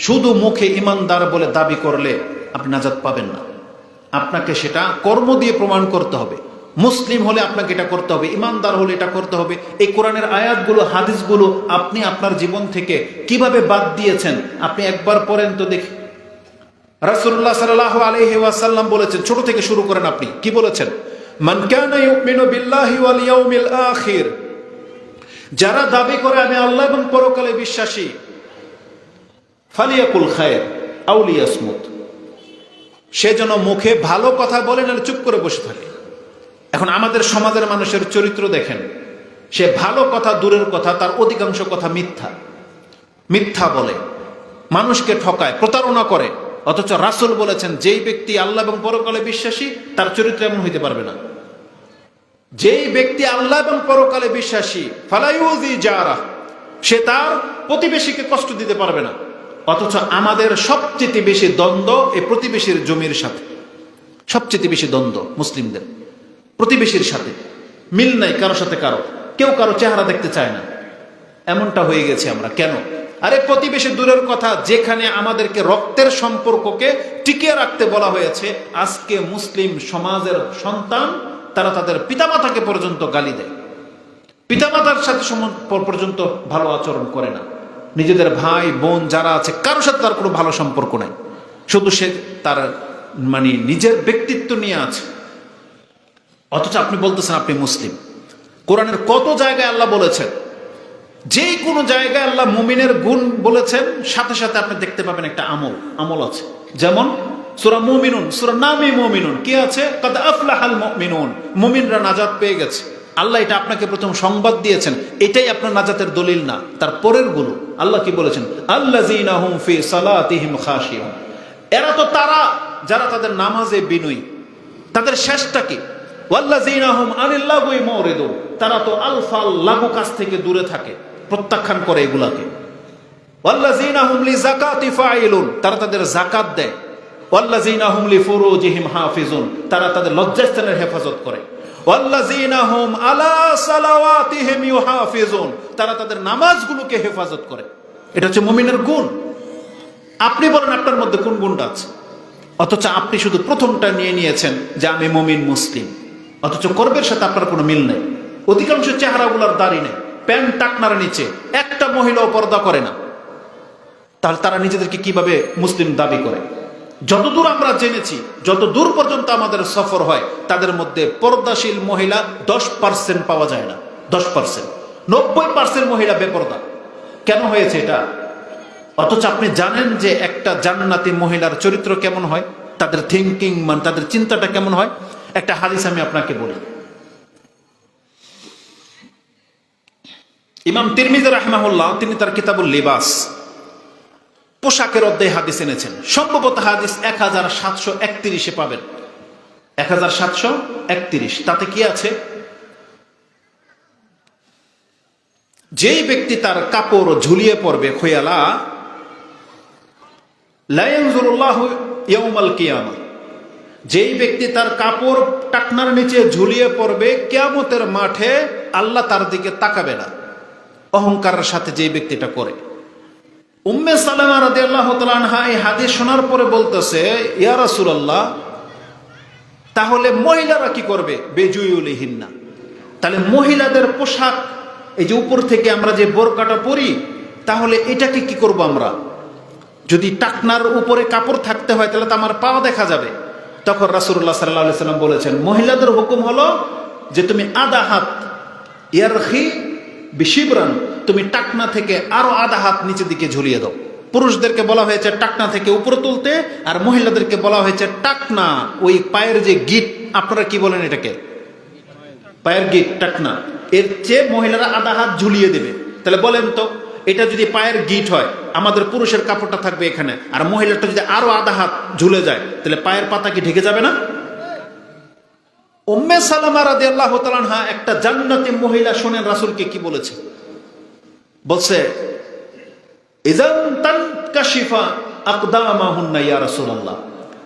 শুধু মুখে ইমানদার বলে দাবি করলে আপনি নাজাত পাবেন না। আপনাকে সেটা কর্ম দিয়ে প্রমাণ করতে হবে। মুসলিম হলে আপনাকে এটা করতে হবে, ইমানদার হলে এটা করতে হবে। এই কোরআনের আয়াতগুলো, হাদিসগুলো আপনি আপনার জীবন থেকে কীভাবে বাদ দিয়েছেন, আপনি একবার পড়েন তো দেখি। রাসূলুল্লাহ সাল্লাল্লাহু আলাইহি ওয়াসাল্লাম বলেছেন, ছোট থেকে শুরু করেন আপনি। কি বলেছেন? যারা দাবি করে, আমি আল্লাহ এবং পরকালে বিশ্বাসী ফালিয়াকুল খায়ের আউলিয়াসমুত সে যেন মুখে ভালো কথা বলে না চুপ করে বসে থাকে। এখন আমাদের সমাজের মানুষের চরিত্র দেখেন। সে ভালো কথা, দূরের কথা, তার অধিকাংশ কথা মিথ্যা। মিথ্যা বলে। মানুষকে ঠকায়, প্রতারণা করে। অথচ রাসূল বলেছেন, যেই ব্যক্তি আল্লাহ এবং পরকালে বিশ্বাসী, তার চরিত্র এমন হইতে পারবে না। যেই ব্যক্তি আল্লাহ এবং পরকালে বিশ্বাসী ফালাইউজি যারা সে তার প্রতিবেশীকে কষ্ট দিতে পারবে না। অথচ আমাদের সবচেয়ে বেশি দ্বন্দ্ব এই প্রতিবেশীর জমির সাথে। সবচেয়ে বেশি দ্বন্দ্ব মুসলিমদের প্রতিবেশীর সাথে। মিল নাই কারও সাথে কারও। কেউ কারও চেহারা দেখতে চায় না। এমনটা হয়ে গেছে আমরা। কেন? আরে প্রতিবেশী দূরের কথা, যেখানে আমাদেরকে রক্তের সম্পর্ককে টিকিয়ে রাখতে বলা হয়েছে, আজকে মুসলিম সমাজের সন্তান, তারা তাদের পিতামাতাকে পর্যন্ত গালি দেয়। পিতামাতার সাথে পর্যন্ত ভালো আচরণ করে না। নিজেদের ভাই, বোন যারা আছে, কারোর সাথে তার কোনো ভালো সম্পর্ক নাই। শুধু সে তার মানে নিজের ব্যক্তিত্ব নিয়ে আছে। অথচ আপনি বলতেছেন আপনি মুসলিম। কোরআনের কত জায়গায় আল্লাহ বলেছেন? যে কোনো জায়গায় আল্লাহ মুমিনের গুণ বলেছেন, সাথে সাথে আপনি দেখতে পাবেন একটা আমল আমল আছে। যেমন সুরা মুমিনুন, সুরা নামে মুমিনুন, কি আছে? কদ আফলাহাল মুমিনুন মুমিনরা নাজাত পেয়ে গেছে। আল্লাহ এটা আপনাকে প্রথম সংবাদ দিয়েছেন। এটাই আপনার নাজাতের দলিল না। তার পরেরগুলো। আল্লাহ কি বলেছেন? আল্লাযীনাহুম ফি সালাতিহিম খাশিউন। এরা তো তারা, যারা তাদের নামাজে বিনয়ী। তাদের শেষটা কি? তারা তো আলফাল লাগু কাজ থেকে দূরে থাকে, প্রত্যাখ্যান করে এগুলাকে। তারা তাদের যাকাত দেয়। ওয়াল্লাযীনাহুম লিফুরুজিহিম হাফিজুন। তারা তাদের লজ্জাস্থানের হেফাজত করে। ওয়াল্লাযীনাহুম আলা সালাওয়াতিহিম ইউহাফিজুন। তারা তাদের নামাজগুলোকে হেফাজত করে। এটা হচ্ছে মুমিনের গুণ। আপনি বলেন আপনার মধ্যে কোন গুণটা আছে? অথচ আপনি শুধু প্রথমটা নিয়ে নিয়েছেন যে আমি মমিন মুসলিম। অথচ কর্মের সাথে আপনার কোনো মিল নেই। অধিকাংশ চেহারাগুলোর দাড়ি নেই। প্যান্ট টাকনার নিচে। একটা মহিলাও পর্দা করে না। তাহলে তারা নিজেদেরকে কীভাবে মুসলিম দাবি করে? যতদূর আমরা জেনেছি যত দূর পর্যন্ত আমাদের সফর হয়, তাদের মধ্যে পর্দাশীল মহিলা দশ পার্সেন্ট পাওয়া যায় না। দশ পার্সেন্ট নব্বই পার্সেন্ট মহিলা বেপর্দা। কেন হয়েছে এটা? অথচ আপনি জানেন যে একটা জান্নাতি মহিলার চরিত্র কেমন হয়? তাদের থিঙ্কিং মানে তাদের চিন্তাটা কেমন হয়? একটা হাদিস আমি আপনাকে বলি। ইমাম তিরমিজ রাহমাহুল্লাহ, তিনি তার কিতাবুল লিবাস পোশাকের অধ্যায় হাদিস এনেছেন। সম্ভবত হাদিস এক হাজার সাতশো একত্রিশে পাবেন। এক হাজার সাতশো একত্রিশ। তাতে কি আছে? যেই ব্যক্তি তার কাপড় ঝুলিয়ে পড়বে, খোয়ালা কিয়ামা। যেই ব্যক্তি তার কাপড় টাকনার নিচে ঝুলিয়ে পড়বে, কিয়ামতের মাঠে আল্লাহ তার দিকে তাকাবে না। অহংকারের সাথে যেই ব্যক্তিটা করে। উম্মে সালামা রাদিয়াল্লাহু তাআলা আনহা এই হাদিস শোনার পরে বলতেছে, ইয়া রাসূলুল্লাহ, তাহলে মহিলারা কি করবে? বেজুইউলিহিন্না। তাহলে মহিলাদের পোশাক, এই যে উপর থেকে আমরা যে বোরকাটা পরি, তাহলে এটাকে কি করব আমরা? যদি টাকনার উপরে কাপড় থাকতে হয়, তাহলে তো আমার পাও দেখা যাবে। তখন রাসুল্লাহ সাল্লাহ সাল্লাম বলেছেন, মহিলাদের হুকুম হলো যে তুমি আদা হাত ইয়ারখি বিশিবরান তুমি টাকনা থেকে আরও আধা হাত নিচে দিকে ঝুলিয়ে দাও। পুরুষদেরকে বলা হয়েছে টাকনা থেকে উপরে তুলতে, আর মহিলাদেরকে বলা হয়েছে টাকনা। ওই পায়ের যে গিট, আপনারা কি বলেন এটাকে? পায়ের গিট, টাকনা। এর চেয়ে মহিলারা আধা হাত ঝুলিয়ে দেবে। তাহলে বলেন তো, এটা যদি পায়ের গিট হয়, আমাদের পুরুষের কাপড়টা থাকবে এখানে, আর মহিলাটা যদি আরও আধা হাত ঝুলে যায়, তাহলে পায়ের পাতা কি ঢেকে যাবে না? উম্মে সালামা রাদি আল্লাহ হা একটা জান্নাতি মহিলা শোনেন রাসুলকে কি বলেছে? বলছে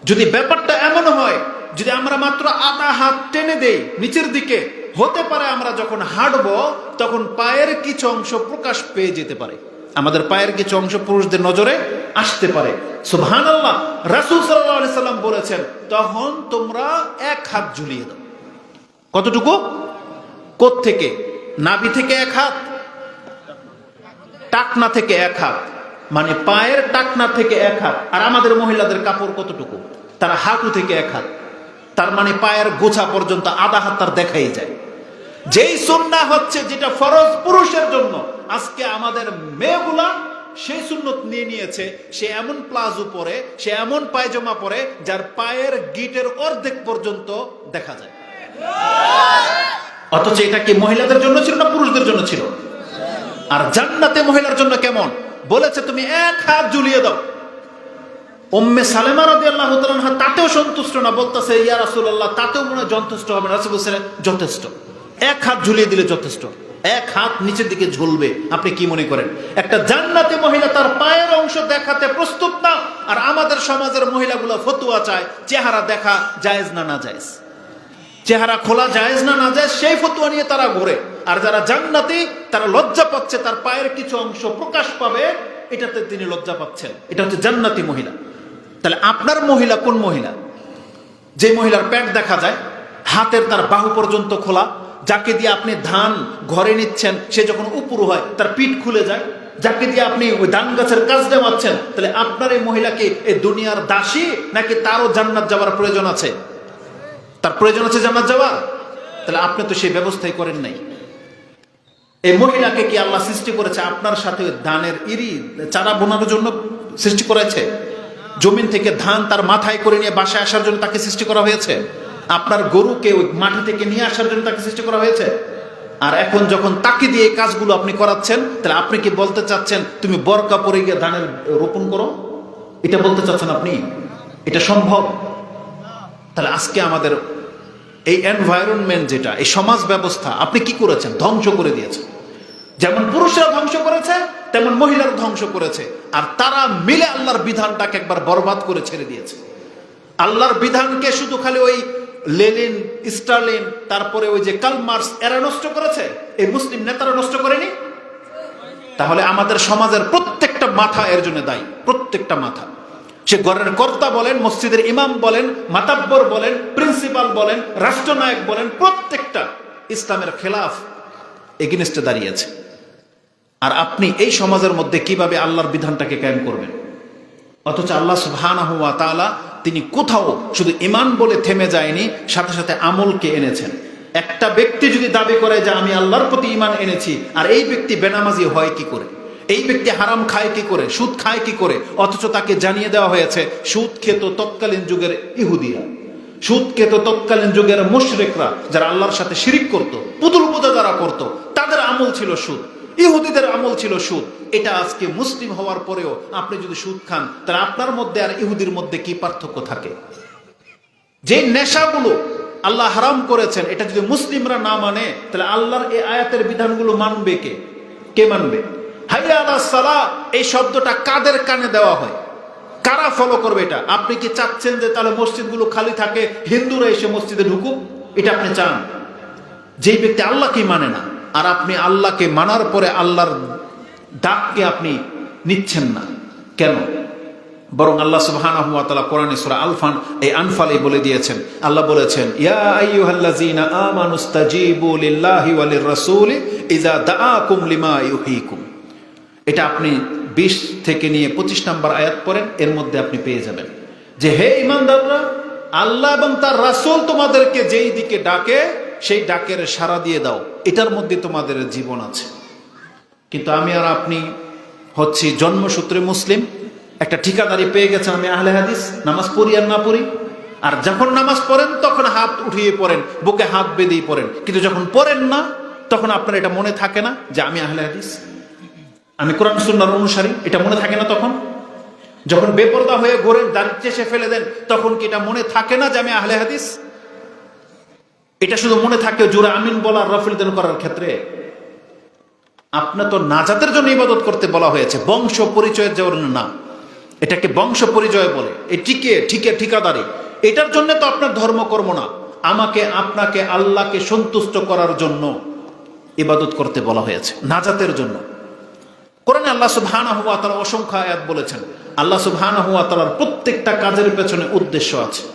যদি ব্যাপারটা এমন হয়, যদি আমরা মাত্র আধা হাত টেনে দেই, নিচের দিকে, হতে পারে আমরা যখন হাঁটবো, তখন পায়ের কিছু অংশ প্রকাশ পেয়ে যেতে পারে। আমাদের পায়ের কিছু অংশ পুরুষদের নজরে আসতে পারে। সুবহান আল্লাহ রাসুল সাল্লাম বলেছেন, তখন তোমরা এক হাত ঝুলিয়ে দাও। কতটুকু? থেকে নাভি থেকে এক হাত? টাকনা থেকে এক হাত মানে পায়ের টাকনা থেকে এক হাত, আর আমাদের মহিলাদের কাপড় কতটুকু? তারা হাঁটু থেকে এক হাত, তার মানে পায়ের গোছা পর্যন্ত আধা হাত তার দেখাই যায়। যেই সুন্না হচ্ছে যেটা ফরজ পুরুষের জন্য, আজকে আমাদের মেয়েগুলা সেই সুন্নত নিয়ে নিয়েছে, সে এমন প্লাজো পরে, সে এমন পায়জামা পরে, যার পায়ের গিটের অর্ধেক পর্যন্ত দেখা যায়। অথচ এটা কি মহিলাদের জন্য ছিল না পুরুষদের জন্য ছিল? আর জান্নাতে মহিলার জন্য কেমন? বলেছে, তুমি এক হাত ঝুলিয়ে দাও। ওম্মে সালেমা রাদি আল্লাহ তাতেও সন্তুষ্ট না, বলতেছে, ইয়া রাসুল্লাহ তাতেও মনে যথেষ্ট হবে রাসুল যথেষ্ট। এক হাত ঝুলিয়ে দিলে যথেষ্ট। এক হাত নিচের দিকে ঝুলবে। আপনি কি মনে করেন? একটা জান্নাতি মহিলা তার পায়ের অংশ দেখাতে প্রস্তুত না, আর আমাদের সমাজের মহিলাগুলো ফতুয়া চায়, চেহারা দেখা জায়েজ না না জায়েজ? চেহারা খোলা জায়েজ না না যায় সেই ফতুয়া নিয়ে তারা ঘুরে। আর যারা জান্নাতি, তারা লজ্জা পাচ্ছে, তার পায়ের কিছু অংশ প্রকাশ পাবে, এটাতে তিনি লজ্জা পাচ্ছেন। এটা হচ্ছে জান্নাতি মহিলা। তাহলে আপনার মহিলা কোন মহিলা? যে মহিলার প্যাট দেখা যায়, হাতের তার বাহু পর্যন্ত খোলা, যাকে দিয়ে আপনি ধান ঘরে নিচ্ছেন, সে যখন উপর হয়, তার পিঠ খুলে যায়, যাকে দিয়ে আপনি ওই ধান গাছের কাজ দেওয়াচ্ছেন, তাহলে আপনার এই মহিলাকে এই দুনিয়ার দাসী, নাকি তারও জান্নাত যাওয়ার প্রয়োজন আছে? তার প্রয়োজন আছে জান্নাত যাওয়ার? তাহলে আপনি তো সেই ব্যবস্থাই করেন নাই। এই মহিলাকে কি আল্লাহ সৃষ্টি করেছে? আপনার সাথে ধানের ইরি, চারা বোনার জন্য সৃষ্টি করেছে? জমিন থেকে ধান তার মাথায় করে নিয়ে বাসায় আসার জন্য তাকে সৃষ্টি করা হয়েছে? আপনার গরুকে ওই মাটি থেকে নিয়ে আসার জন্য তাকে সৃষ্টি করা হয়েছে? আর এখন যখন তাকে দিয়ে এই কাজগুলো আপনি করাচ্ছেন, তাহলে আপনি কি বলতে চাচ্ছেন, তুমি বরকা পরে গিয়ে ধানের রোপণ করো? এটা বলতে চাচ্ছেন আপনি? এটা সম্ভব? তাহলে আজকে আমাদের এই এনভায়রনমেন্ট যেটা, এই সমাজ ব্যবস্থা, আপনি কি করেছেন? ধ্বংস করে দিয়েছেন। যেমন পুরুষরা ধ্বংস করেছে, তেমন মহিলারা ধ্বংস করেছে। আর তারা মিলে আল্লাহর বিধানটাকে একবার বরবাদ করে ছেড়ে দিয়েছে। আল্লাহর বিধানকে শুধু খালি ওই লেলিন স্টারলিন তারপরে ওই যে কালমার্স এরা নষ্ট করেছে? এই মুসলিম নেতারা নষ্ট করেনি? তাহলে আমাদের সমাজের প্রত্যেকটা মাথা এর জন্য দায়ী, প্রত্যেকটা মাথা। সে ঘরের কর্তা বলেন, মসজিদের ইমাম বলেন, মাতাব্বর বলেন, প্রিন্সিপাল বলেন, রাষ্ট্রনায়ক বলেন, প্রত্যেকটা ইসলামের খেলাফ এগেনিস্টে দাঁড়িয়েছে আর আপনি এই সমাজের মধ্যে কীভাবে আল্লাহর বিধানটাকে কায়েম করবেন? অথচ আল্লাহ সুবহানাহু ওয়া তাআলা তিনি কোথাও শুধু ইমান বলে থেমে যায়নি, সাথে সাথে আমলকে এনেছেন। একটা ব্যক্তি যদি দাবি করে যে আমি আল্লাহর প্রতি ইমান এনেছি, আর এই ব্যক্তি বেনামাজি হয় কি করে? এই ব্যক্তি হারাম খায় কি করে? সুদ খায় কি করে? অথচ তাকে জানিয়ে দেওয়া হয়েছে, সুদ খেত তৎকালীন যুগের ইহুদিরা। সুদ খেত তৎকালীন যুগের মুশরিকরা, যারা আল্লাহর সাথে শিরিক করত, পুতুল পূজা যারা করত, তাদের আমল ছিল সুদ। ইহুদিদের আমল ছিল সুদ। এটা আজকে মুসলিম হওয়ার পরেও আপনি যদি সুদ খান, তাহলে আপনার মধ্যে আর ইহুদির মধ্যে কি পার্থক্য থাকে? যে নেশাগুলো আল্লাহ হারাম করেছেন, এটা যদি মুসলিমরা না মানে তাহলে আল্লাহর এই আয়াতের বিধানগুলো মানবে কে? কে মানবে? হাইয়া সালা, এই শব্দটা কাদের কানে দেওয়া হয়? কারা ফলো করবে এটা? আপনি কি চাচ্ছেন যে তাহলে মসজিদগুলো খালি থাকে, হিন্দুরা এসে মসজিদে ঢুকুক? এটা আপনি চান। যেই ব্যক্তি আল্লাহকে মানে না। আর আপনি আল্লাহকে মানার পরে আল্লাহর ডাককে আপনি নিচ্ছেন না। কেন? বরং আল্লাহ তাআলা কোরআনে সূরা আলফান এই আনফালে বলে দিয়েছেন। আল্লাহ বলেছেন এটা আপনি 20 থেকে নিয়ে 25 নম্বর আয়াত পড়েন, এর মধ্যে আপনি পেয়ে যাবেন। যে, হে ঈমানদাররা আল্লাহ এবং তার রাসূল তোমাদেরকে যেই দিকে ডাকে সেই ডাকের সাড়া দিয়ে দাও। এটার মধ্যে তোমাদের জীবন আছে। কিন্তু আমি আর আপনি হচ্ছি জন্মসূত্রে মুসলিম। একটা ঠিকাদারি পেয়ে গেছে আমি আহলে হাদিস, নামাজ পড়ি আর না পড়ি। আর যখন নামাজ পড়েন, তখন হাত উঠিয়ে পড়েন, বুকে হাত বেঁধেই পড়েন। কিন্তু যখন পড়েন না, তখন আপনার এটা মনে থাকে না যে আমি আহলে হাদিস। আমি কোরআন সুন্নার অনুসারী, এটা মনে থাকে না তখন? যখন বেপরদা হয়ে ঘোরেন দাঁড়িয়ে চেষে ফেলে দেন, তখন কি এটা মনে থাকে না যে আমি আহলে হাদিস? এটা শুধু মনে থাকে, জোরে আমিন বলার রফিল দেন করার ক্ষেত্রে। আপনার তো নাজাতের জন্য ইবাদত করতে বলা হয়েছে, বংশ পরিচয়ের জন্য না। এটাকে বংশ পরিচয় বলে। এ টিকে ঠিকে, ঠিকাদারি। এটার জন্য তো আপনার ধর্ম ধর্মকর্ম না। আমাকে, আপনাকে, আল্লাহকে সন্তুষ্ট করার জন্য ইবাদত করতে বলা হয়েছে, নাজাতের জন্য। কোরআনে আল্লাহ সুবহানাহু ওয়া তারা অসংখ্য আয়াত বলেছেন, আল্লাহ সুবহান হুয়া তালার প্রত্যেকটা কাজের পেছনে উদ্দেশ্য আছে।